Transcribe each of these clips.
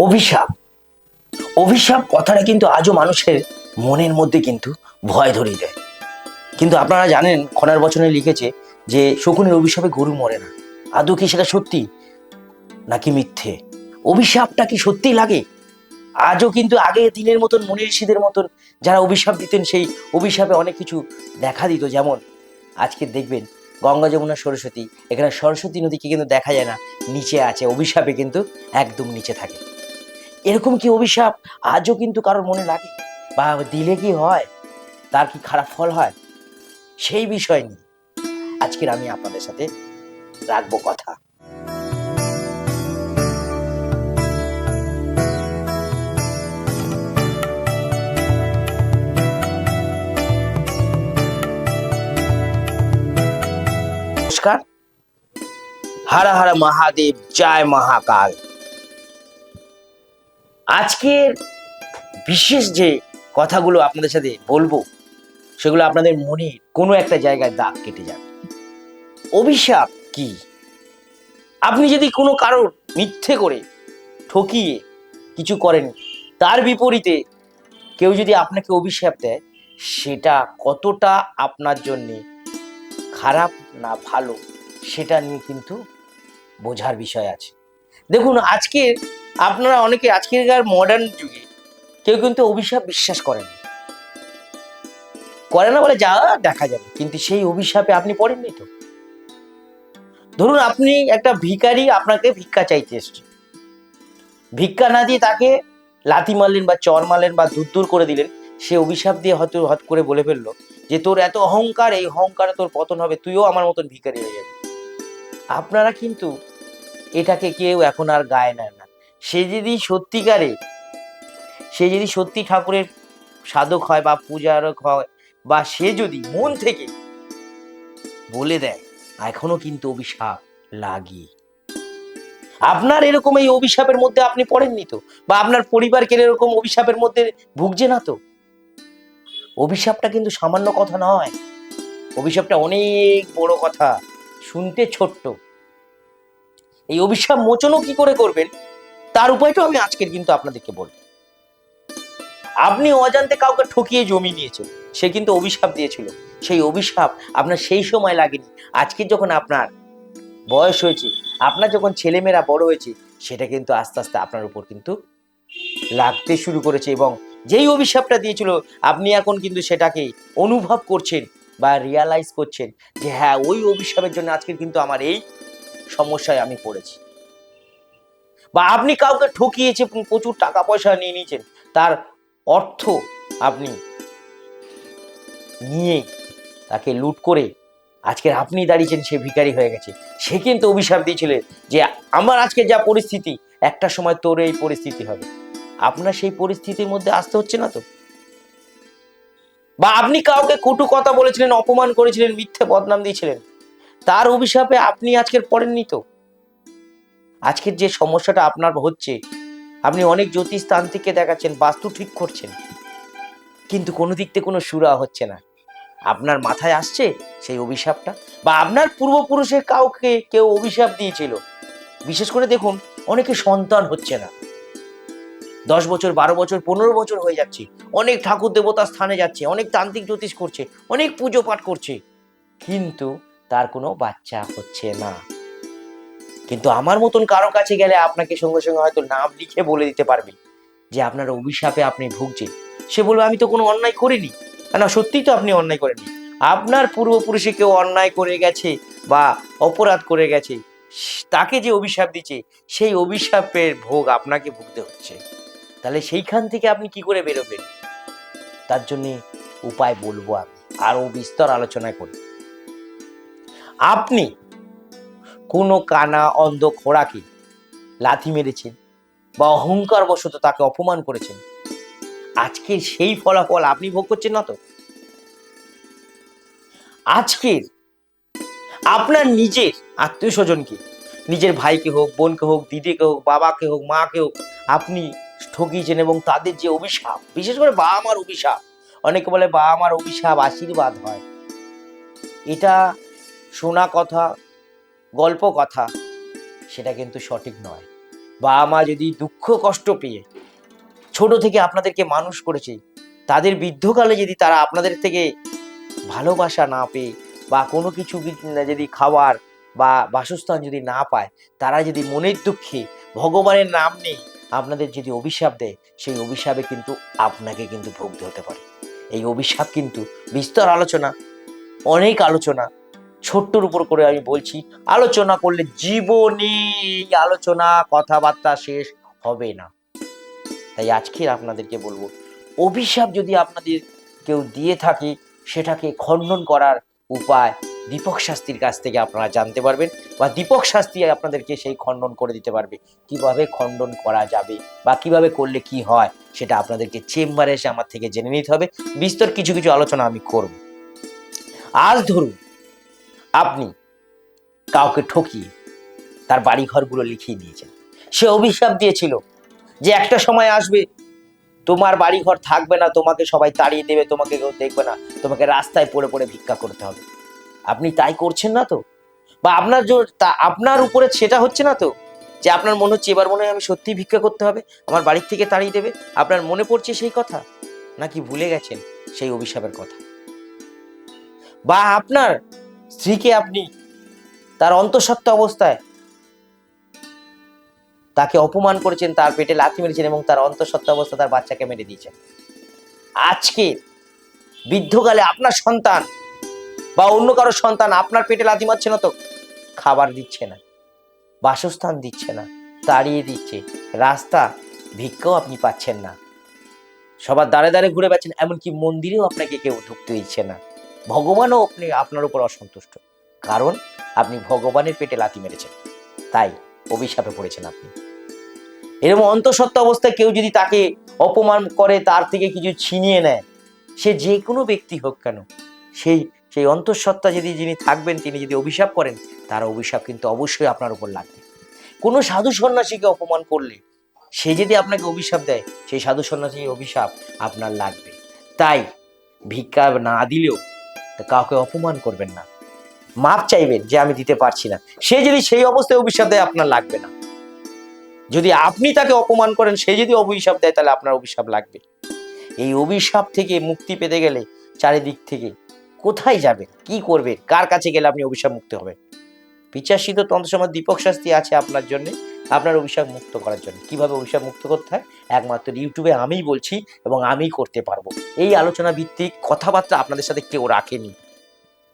অভিশাপ। অভিশাপ কথাটা কিন্তু আজও মানুষের মনের মধ্যে কিন্তু ভয় ধরিয়ে দেয়। কিন্তু আপনারা জানেন, খনার বচনে লিখেছে যে, শকুনের অভিশাপে গরু মরে না। আদৌ কি সেটা সত্যি নাকি মিথ্যে? অভিশাপটা কি সত্যি লাগে? আজও কিন্তু আগে দিনের মতন মনির ঋষিদের মতন যারা অভিশাপ দিতেন, সেই অভিশাপে অনেক কিছু দেখা দিত। যেমন, আজকে দেখবেন, গঙ্গা যমুনা সরস্বতী, এখানে সরস্বতী নদীকে কিন্তু দেখা যায় না। নিচে আছে, অভিশাপে কিন্তু একদম নিচে থাকে। এরকম কি অভিশাপ? আজও কিন্তু কারোর মনে লাগে? বা দিলে কি হয়? তার কি খারাপ ফল হয়? সেই বিষয় নিয়ে আজকের আমি আপনাদের সাথে রাখব কথা। নমস্কার। হারা হর মহাদেব, জয় মহাকাল। আজকের বিশেষ যে কথাগুলো আপনাদের সাথে বলব, সেগুলো আপনাদের মনে কোনো একটা জায়গায় দাগ কেটে যাবে। অভিশাপ কি? আপনি যদি কোনো কারোর মিথ্যে করে ঠকিয়ে কিছু করেন, তার বিপরীতে কেউ যদি আপনাকে অভিশাপ দেয়, সেটা কতটা আপনার জন্যে খারাপ না ভালো, সেটা নিয়ে কিন্তু বোঝার বিষয় আছে। দেখুন আজকে আপনারা অনেকে আজকেরকার মডার্ন যুগে কেউ কিন্তু অভিশাপ বিশ্বাস করেন করে না বলে যা দেখা যাবে, কিন্তু সেই অভিশাপে আপনি পড়েননি তো। ধরুন আপনি একটা ভিখারি আপনাকে ভিক্ষা চাইতে এসছে। ভিক্ষা না দিয়ে তাকে লাথি মারলেন বা চর মারলেন বা দূর দূর করে দিলেন, সে অভিশাপ দিয়ে হয়তো হট করে বলে ফেলল যে, তোর এত অহংকার, এই অহংকারে তোর পতন হবে, তুইও আমার মতন ভিখারি হয়ে যাবি। আপনারা কিন্তু এটাকে কেউ এখন আর গায়ে নেয় না। সে যদি সত্যিকারে, সে যদি সত্যি ঠাকুরের সাধক হয় বা পূজারক হয় বা সে যদি মন থেকে বলে দেয়, এখনও কিন্তু অভিশাপ লাগে। আপনার এরকম এই অভিশাপের মধ্যে আপনি পড়েননি তো? বা আপনার পরিবারকে এরকম অভিশাপের মধ্যে ভুগছে না তো? অভিশাপটা কিন্তু সামান্য কথা নয়। অভিশাপটা অনেক বড় কথা। শুনতে ছোট্ট। এই অভিশাপ মোচনও কি করে করবেন? তার উপায়টাও আমি আজকের কিন্তু আপনাদেরকে বলব। আপনি অজান্তে কাউকে ঠকিয়ে জমি নিয়েছেন, সে কিন্তু অভিশাপ দিয়েছিল। সেই অভিশাপ আপনার সেই সময় লাগেনি। আজকে যখন আপনার বয়স হয়েছে, আপনার যখন ছেলেমেয়েরা বড় হয়েছে, সেটা কিন্তু আস্তে আস্তে আপনার উপর কিন্তু লাগতে শুরু করেছে এবং যেই অভিশাপটা দিয়েছিল, আপনি এখন কিন্তু সেটাকে অনুভব করছেন বা রিয়ালাইজ করছেন যে হ্যাঁ ওই অভিশাপের জন্য আজকে কিন্তু আমার এই সমস্যায় আমি পড়েছি। বা আপনি কাউকে ঠকিয়েছে প্রচুর টাকা পয়সা নিয়ে নিয়েছেন, তার অর্থ আপনি নিয়ে তাকে লুট করে আজকের আপনি দাঁড়িয়েছেন, সে ভিখারি হয়ে গেছে। সে কিন্তু অভিশাপ দিয়েছিল যে, আমার আজকে যা পরিস্থিতি, একটা সময় তোর এই পরিস্থিতি হবে। আপনার সেই পরিস্থিতির মধ্যে আসতে হচ্ছে না তো? বা আপনি কাউকে কটু কথা বলেছিলেন, অপমান করেছিলেন, মিথ্যে বদনাম দিয়েছিলেন? তার অভিশাপে আপনি আজকের পড়েননি তো? আজকের যে সমস্যাটা আপনার হচ্ছে, আপনি অনেক জ্যোতিষ তান্ত্রিককে দেখাচ্ছেন, বাস্তু ঠিক করছেন। কিন্তু কোনো দিক থেকে কোনো সুরা হচ্ছে না। আপনার মাথায় আসছে সেই অভিশাপটা? বা আপনার পূর্বপুরুষের কাউকে কেউ অভিশাপ দিয়েছিল? বিশেষ করে দেখুন, অনেকে সন্তান হচ্ছে না। দশ বছর, বারো বছর, পনেরো বছর হয়ে যাচ্ছে। অনেক ঠাকুর দেবতার স্থানে যাচ্ছে, অনেক তান্ত্রিক জ্যোতিষ করছে, অনেক পুজো পাঠ করছে। কিন্তু তার কোনো বাচ্চা হচ্ছে না। কিন্তু আমার মতন কারও কাছে গেলে আপনাকে সঙ্গে সঙ্গে হয়তো নাম লিখে বলে দিতে পারবে যে আপনার অভিশাপে আপনি ভুগছেন। সে বলবে, আমি তো কোনো অন্যায় করিনি। না, সত্যিই তো আপনি অন্যায় করেননি। আপনার পূর্বপুরুষে কেউ অন্যায় করে গেছে বা অপরাধ করে গেছে, তাকে যে অভিশাপ দিচ্ছে, সেই অভিশাপের ভোগ আপনাকে ভুগতে হচ্ছে। তাহলে সেইখান থেকে আপনি কি করে বেরোবেন? তার জন্য উপায় বলব আমি আরও বিস্তর আলোচনা করি। আপনি কোনো কানা অন্ধ খোড়াকে লাথি মেরেছেন বা অহংকার বশত তাকে অপমান করেছেন। আজকে সেই ফলাফল আপনি ভোগ করছেন না তো? আজকের আপনার নিজের আত্মীয় স্বজনকে, নিজের ভাইকে হোক, বোনকে হোক, দিদিকে হোক, বাবাকে হোক, মাকে হোক, আপনি ঠকিয়েছেন এবং তাদের যে অভিশাপ, বিশেষ করে বাবা মার অভিশাপ, অনেকে বলে বাবা মার অভিশাপ আশীর্বাদ হয়। এটা শোনা কথা গল্প কথা, সেটা কিন্তু সঠিক নয়। বাবা মা যদি দুঃখ কষ্ট পেয়ে ছোট থেকে আপনাদেরকে মানুষ করেছে, তাদের বৃদ্ধকালে যদি তারা আপনাদের থেকে ভালোবাসা না পেয়ে বা কোনো কিছু যদি খাবার বা বাসস্থান যদি না পায়, তারা যদি মনের দুঃখে ভগবানের নাম নেই আপনাদের যদি অভিশাপ দেয়, সেই অভিশাপে কিন্তু আপনাকে কিন্তু ভুগতে হতে পারে। এই অভিশাপ কিন্তু বিস্তর আলোচনা, অনেক আলোচনা ছোট্টর উপর করে আমি বলছি, আলোচনা করলে জীবনে, আলোচনা, কথাবার্তা শেষ হবে না। তাই আজকে আপনাদেরকে বলব, অভিশাপ যদি আপনাদের কেউ দিয়ে থাকে, সেটাকে খণ্ডন করার উপায় দীপক শাস্তির কাছ থেকে আপনারা জানতে পারবেন বা দীপক শাস্তি আপনাদেরকে সেই খণ্ডন করে দিতে পারবে। কীভাবে খণ্ডন করা যাবে বা কীভাবে করলে কি হয়, সেটা আপনাদেরকে চেম্বারে এসে আমার থেকে জেনে নিতে হবে। বিস্তর কিছু কিছু আলোচনা আমি করব। আজ ধরুন আপনি কাউকে ঠকিয়ে তার বাড়ি ঘরগুলো লিখিয়ে দিয়েছেন। সে অভিশাপ দিয়েছিল যে একটা সময় আসবে, তোমার বাড়ি ঘর থাকবে না, তোমাকে সবাই তাড়িয়ে দেবে, তোমাকে কেউ দেখবে না, তোমাকে রাস্তায় পড়ে পড়ে ভিক্ষা করতে হবে। আপনি তাই করছেন না তো? বা আপনার জো- তা আপনার উপরে সেটা হচ্ছে না তো? যে আপনার মনে হচ্ছে এবার মনে হয় আমি সত্যি ভিক্ষা করতে হবে, আমার বাড়ির থেকে তাড়িয়ে দেবে, আপনার মনে পড়ছে সেই কথা? নাকি ভুলে গেছেন সেই অভিশাপের কথা? বা আপনার স্ত্রীকে আপনি তার অন্তঃসত্ত্বা অবস্থায় তাকে অপমান করেছেন, তার পেটে লাথি মেরেছেন এবং তার অন্তঃসত্ত্বা অবস্থা তার বাচ্চাকে মেরে দিয়েছেন। আজকে বৃদ্ধকালে আপনার সন্তান বা অন্য কারও সন্তান আপনার পেটে লাথি মারছে না তো? খাবার দিচ্ছে না, বাসস্থান দিচ্ছে না, তাড়িয়ে দিচ্ছে, রাস্তা ভিক্ষাও আপনি পাচ্ছেন না। সবার দাঁড়ে দাঁড়ে ঘুরে বেড়াচ্ছেন, এমনকি মন্দিরেও আপনাকে কেউ ঢুকতে দিচ্ছে না। ভগবানও আপনি, আপনার উপর অসন্তুষ্ট। কারণ আপনি ভগবানের পেটে লাথি মেরেছেন। তাই অভিশাপে পড়েছেন আপনি। এরকম অন্তঃসত্ত্বা অবস্থায় কেউ যদি তাকে অপমান করে, তার থেকে কিছু ছিনিয়ে নেয়, সে যে কোনো ব্যক্তি হোক কেন, সেই সেই অন্তঃসত্ত্বা যদি যিনি থাকবেন, তিনি যদি অভিশাপ করেন, তার অভিশাপ কিন্তু অবশ্যই আপনার উপর লাগবে। কোনো সাধু সন্ন্যাসীকে অপমান করলে, সে যদি আপনাকে অভিশাপ দেয়, সেই সাধু সন্ন্যাসীর অভিশাপ আপনার লাগবে। তাই ভিক্ষা না দিলেও কাউকে অপমান করবেন না। মাপ চাইবেন যে আমি দিতে পারছি না। সে যদি সেই অবস্থায় অভিশাপ দেয়, আপনার লাগবে না। যদি আপনি তাকে অপমান করেন, সে যদি অভিশাপ দেয়, তাহলে আপনার অভিশাপ লাগবে। এই অভিশাপ থেকে মুক্তি পেতে গেলে চারিদিক থেকে কোথায় যাবে কি করবে কার কাছে গেলে আপনি অভিশাপ মুক্ত হবেন? তন্ত্র সমাজ দীপক শাস্তি আছে আপনার জন্য। আপনার অভিশাপ মুক্ত করার জন্য। কীভাবে অভিশাপ মুক্ত করতে হয়? একমাত্র ইউটিউবে আমিই বলছি এবং আমিই করতে পারব। এই আলোচনা ভিত্তিক কথাবার্তা আপনাদের সাথে কেউ রাখেনি।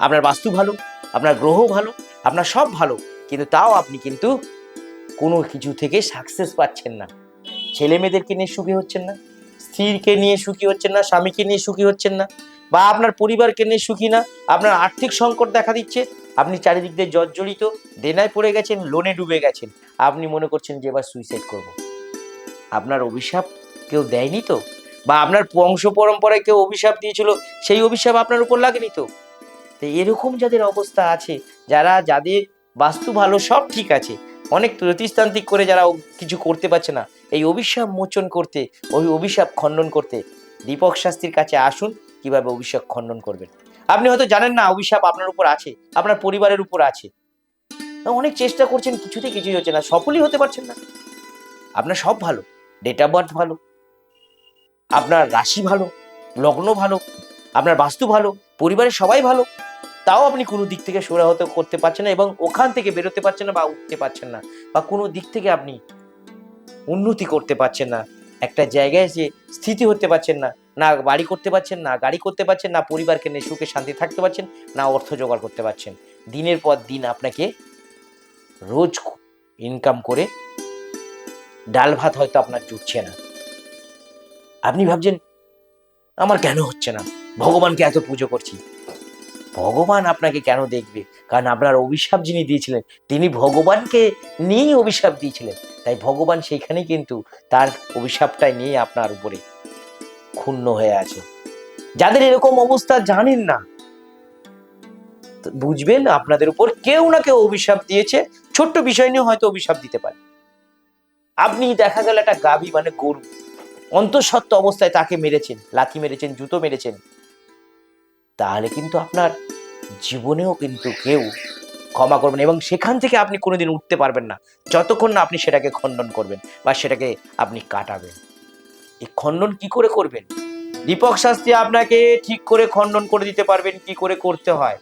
আপনার বাস্তু ভালো, আপনার গ্রহ ভালো, আপনার সব ভালো, কিন্তু তাও আপনি কিন্তু কোনো কিছু থেকে সাকসেস পাচ্ছেন না। ছেলে মেয়েদেরকে নিয়ে সুখী হচ্ছেন না, স্ত্রীকে নিয়ে সুখী হচ্ছেন না, স্বামীকে নিয়ে সুখী হচ্ছেন না, বা আপনার পরিবারকে নিয়ে সুখী না, আপনার আর্থিক সংকট দেখা দিচ্ছে আপনি চারিদিক দিয়ে জর্জরিত, দেনায় পড়ে গেছেন, লোনে ডুবে গেছেন। আপনি মনে করছেন যে এবার সুইসাইড করব। আপনার অভিশাপ কেউ দেয়নি তো? বা আপনার বংশ পরম্পরায় কেউ অভিশাপ দিয়েছিল, সেই অভিশাপ আপনার উপর লাগেনি তো? তো এরকম যাদের অবস্থা আছে, যারা, যাদের বাস্তু ভালো, সব ঠিক আছে, অনেক প্রতিস্তান্ত্রিক করে যারা কিছু করতে পারছে না, এই অভিশাপ মোচন করতে, ওই অভিশাপ খণ্ডন করতে, দীপক শাস্ত্রীর কাছে আসুন, কীভাবে অভিশাপ খণ্ডন করবেন। আপনি হয়তো জানেন না, অভিশাপ আপনার উপর আছে, আপনার পরিবারের উপর আছে। অনেক চেষ্টা করছেন কিছুতে কিছুই হচ্ছে না, সফলই হতে পারছেন না। আপনার সব ভালো ডেট অফ বার্থ ভালো, আপনার রাশি ভালো, লগ্ন ভালো, আপনার বাস্তু ভালো, পরিবারের সবাই ভালো, তাও আপনি কোনো দিক থেকে সুরাহত করতে পারছেন না এবং ওখান থেকে বেরোতে পারছেন না বা উঠতে পারছেন না বা কোনো দিক থেকে আপনি উন্নতি করতে পারছেন না। একটা জায়গায় যে স্থিতি হতে পারছেন না না বাড়ি করতে পারছেন, না গাড়ি করতে পারছেন, না পরিবারকে নিয়ে সুখে শান্তি থাকতে পারছেন, না অর্থ জোগাড় করতে পারছেন। দিনের পর দিন আপনাকে রোজ ইনকাম করে ডাল ভাত হয়তো আপনার জুটছে না। আপনি ভাবছেন, আমার কেন হচ্ছে না? ভগবানকে এত পুজো করছি। ভগবান আপনাকে কেন দেখবে? কারণ আপনার অভিশাপ যিনি দিয়েছিলেন, তিনি ভগবানকে নিয়েই অভিশাপ দিয়েছিলেন। তাই ভগবান সেইখানে কিন্তু তার অভিশাপটাই নিয়ে আপনার উপরে। ক্ষুণ্ণ হয়ে আছে। যাদের এরকম অবস্থা জানেন না। বুঝবেন, আপনাদের উপর কেউ না কেউ অভিশাপ দিয়েছে। ছোট্ট বিষয় নিয়ে হয়তো অভিশাপ দিতে পারে। আপনি দেখা গেল একটা গাবি মানে গরু, অন্তঃসত্ত্ব অবস্থায় তাকে মেরেছেন, লাথি মেরেছেন, জুতো মেরেছেন। তাহলে কিন্তু আপনার জীবনেও কিন্তু কেউ ক্ষমা করবেন এবং সেখান থেকে আপনি কোনোদিন উঠতে পারবেন না। যতক্ষণ না আপনি সেটাকে খণ্ডন করবেন বা সেটাকে আপনি কাটাবেন। এই খণ্ডন কি করে করবেন? দীপক শাস্ত্রী আপনাকে ঠিক করে খণ্ডন করে দিতে পারবেন কি করে করতে হয়।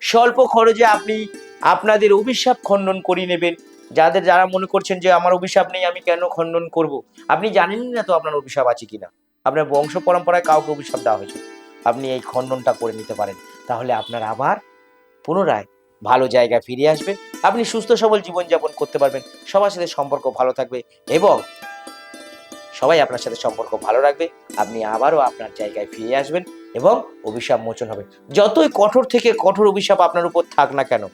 স্বল্প খরচে আপনি আপনাদের অভিশাপ খণ্ডন করিয়ে নেবেন। যাদের যারা মনে করছেন যে আমার অভিশাপ নেই, আমি কেন খণ্ডন করব? আপনি জানেনই না তো আপনার অভিশাপ আছে কিনা? আপনার বংশ পরম্পরায় কাউকে অভিশাপ দেওয়া হয়েছে। আপনি এই খণ্ডনটা করে নিতে পারেন। তাহলে আপনার আবার পুনরায় ভালো জায়গায় ফিরে আসবে। আপনি সুস্থ সবল জীবনযাপন করতে পারবেন। সবার সাথে সম্পর্ক ভালো থাকবে এবং সবাই আপনার সাথে সম্পর্ক ভালো রাখবে, আপনি আবারও আপনার জায়গায় ফিরে আসবেন এবং অভিশাপ মোচন হবে। যতই কঠোর থেকে কঠোর অভিশাপ আপনার উপর থাক না কেন,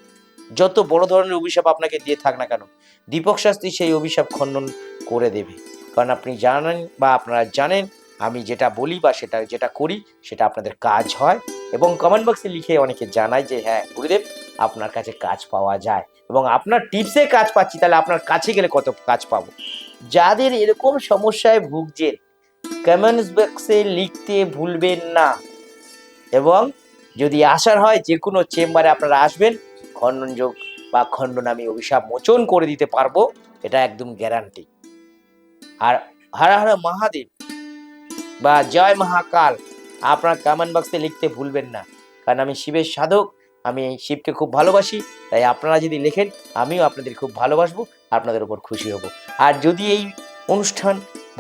যত বড় ধরনের অভিশাপ আপনাকে দিয়ে থাক না কেন, দীপক শাস্ত্রী সেই অভিশাপ খণ্ডন করে দেবে। কারণ আপনি জানেন বা আপনারা জানেন, আমি যেটা বলি বা সেটা, যেটা করি, সেটা আপনাদের কাজ হয় এবং কমেন্ট বক্সে লিখে অনেকে জানায় যে হ্যাঁ গুরুদেব, আপনার কাছে কাজ পাওয়া যায় এবং আপনার টিপসে কাজ পাচ্ছি, তাহলে আপনার কাছে গেলে কত কাজ পাবো? যাদের এরকম সমস্যায় ভুগছেন কমেন্টস বক্সে লিখতে ভুলবেন না। এবং যদি আসার হয়, যে কোনো চেম্বারে আপনারা আসবেন, খণ্ডন যোগ বা খণ্ডন আমি অভিশাপ মোচন করে দিতে পারব, এটা একদম গ্যারান্টি আর হারা হারা মহাদেব বা জয় মহাকাল, আপনার কমেন্ট বক্সে লিখতে ভুলবেন না। কারণ আমি শিবের সাধক আমি শিবকে খুব ভালোবাসি, তাই আপনারা যদি লেখেন, আমিও আপনাদের খুব ভালোবাসবো, আপনাদের উপর খুশি হব। আর যদি এই অনুষ্ঠান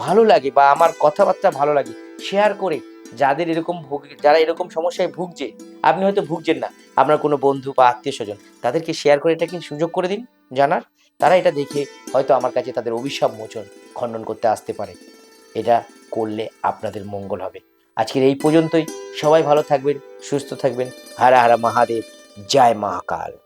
ভালো লাগে বা আমার কথাবার্তা ভালো লাগে শেয়ার করে যাদের এরকম ভোগ, যারা এরকম সমস্যায় ভুগছে, আপনি হয়তো ভুগছেন না, আপনার কোনো বন্ধু বা আত্মীয় স্বজন, তাদেরকে শেয়ার করে এটাকে সুযোগ করে দিন, জানার। তারা এটা দেখে হয়তো আমার কাছে তাদের অভিশাপ মোচন খণ্ডন করতে আসতে পারে। এটা করলে আপনাদের মঙ্গল হবে। আজকের এই পর্যন্তই। সবাই ভালো থাকবেন সুস্থ থাকবেন। হারা হারা মহাদেব জয় মহাকাল।